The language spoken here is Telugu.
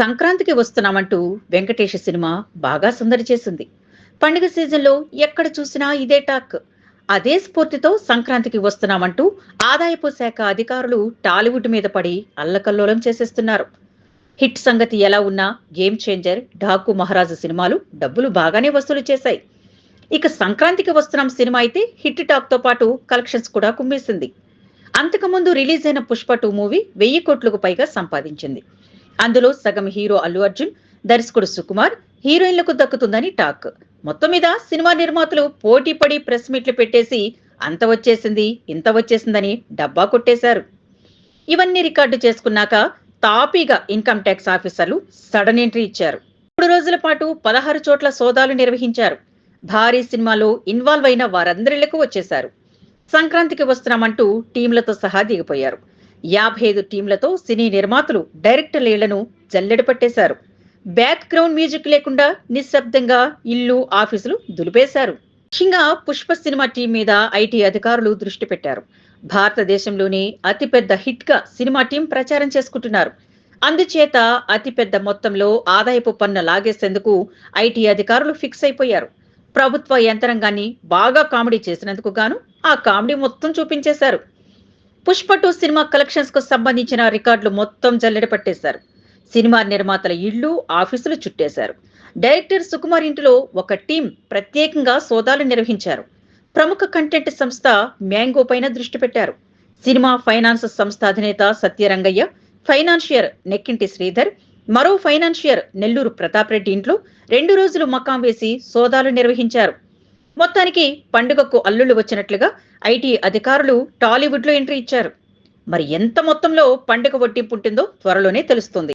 సంక్రాంతికి వస్తున్నామంటూ వెంకటేష్ సినిమా బాగా సందడి చేసింది. పండుగ సీజన్లో ఎక్కడ చూసినా ఇదే టాక్. అదే స్ఫూర్తితో సంక్రాంతికి వస్తున్నామంటూ ఆదాయపు శాఖ అధికారులు టాలీవుడ్ మీద పడి అల్లకల్లోలం చేసేస్తున్నారు. హిట్ సంగతి ఎలా ఉన్నా గేమ్ చేంజర్ ఢాకు మహారాజు సినిమాలు డబ్బులు బాగానే వసూలు చేశాయి. ఇక సంక్రాంతికి వస్తున్నాం సినిమా అయితే హిట్ టాక్తో పాటు కలెక్షన్స్ కూడా కుమ్మేసింది. అంతకుముందు రిలీజ్ అయిన పుష్ప టూ మూవీ వెయ్యి కోట్లకు పైగా సంపాదించింది. అందులో సగం హీరో అల్లు అర్జున్ దర్శకుడు సుకుమార్ హీరోయిన్లకు దక్కుతుందని టాక్. మొత్తం మీద సినిమా నిర్మాతలు పోటీ పడి ప్రెస్ మీట్లు పెట్టేసి అంత వచ్చేసింది ఇంత వచ్చేసిందని డబ్బా కొట్టేశారు. ఇవన్నీ రికార్డు చేసుకున్నాక తాపీగా ఇన్కమ్ ట్యాక్స్ ఆఫీసర్లు సడన్ ఎంట్రీ ఇచ్చారు. మూడు రోజుల పాటు పదహారు చోట్ల సోదాలు నిర్వహించారు. భారీ సినిమాలో ఇన్వాల్వ్ అయిన వారందరిళ్ళకు వచ్చేశారు. సంక్రాంతికి వస్తున్నామంటూ టీంలతో సహా దిగిపోయారు. యాభై ఐదు టీంలతో సినీ నిర్మాతలు డైరెక్టర్లేళ్ళను జల్లెడ పట్టేశారు. బ్యాక్ గ్రౌండ్ మ్యూజిక్ లేకుండా నిశ్శబ్దంగా ఇల్లు ఆఫీసులు దులిపేశారు. ముఖ్యంగా పుష్ప సినిమా టీం మీద ఐటీ అధికారులు దృష్టి పెట్టారు. భారతదేశంలోనే అతిపెద్ద హిట్గా సినిమా టీం ప్రచారం చేసుకుంటున్నారు. అందుచేత అతిపెద్ద మొత్తంలో ఆదాయపు పన్ను లాగేసేందుకు ఐటీ అధికారులు ఫిక్స్ అయిపోయారు. ప్రభుత్వ యంత్రాంగాన్ని బాగా కామెడీ చేసినందుకు గాను ఆ కామెడీ మొత్తం చూపించేశారు. పుష్ప టూ సినిమా కలెక్షన్స్కు సంబంధించిన రికార్డులు మొత్తం జల్లెడ పట్టేశారు. సినిమా నిర్మాతల ఇళ్ళు ఆఫీసులు చుట్టేశారు. డైరెక్టర్ సుకుమార్ ఇంటిలో ఒక టీం ప్రత్యేకంగా సోదాలు నిర్వహించారు. ప్రముఖ కంటెంట్ సంస్థ మ్యాంగో పైన దృష్టి పెట్టారు. సినిమా ఫైనాన్స్ సంస్థ అధినేత సత్యరంగయ్య ఫైనాన్షియర్ నెక్కింటి శ్రీధర్ మరో ఫైనాన్షియర్ నెల్లూరు ప్రతాప్ రెడ్డి ఇంట్లో రెండు రోజులు మకాం వేసి సోదాలు నిర్వహించారు. మొత్తానికి పండుగకు అల్లుళ్ళు వచ్చినట్లుగా ఐటీ అధికారులు టాలీవుడ్లో ఎంట్రీ ఇచ్చారు. మరి ఎంత మొత్తంలో పండుగ వడ్డింపు ఉంటుందో త్వరలోనే తెలుస్తుంది.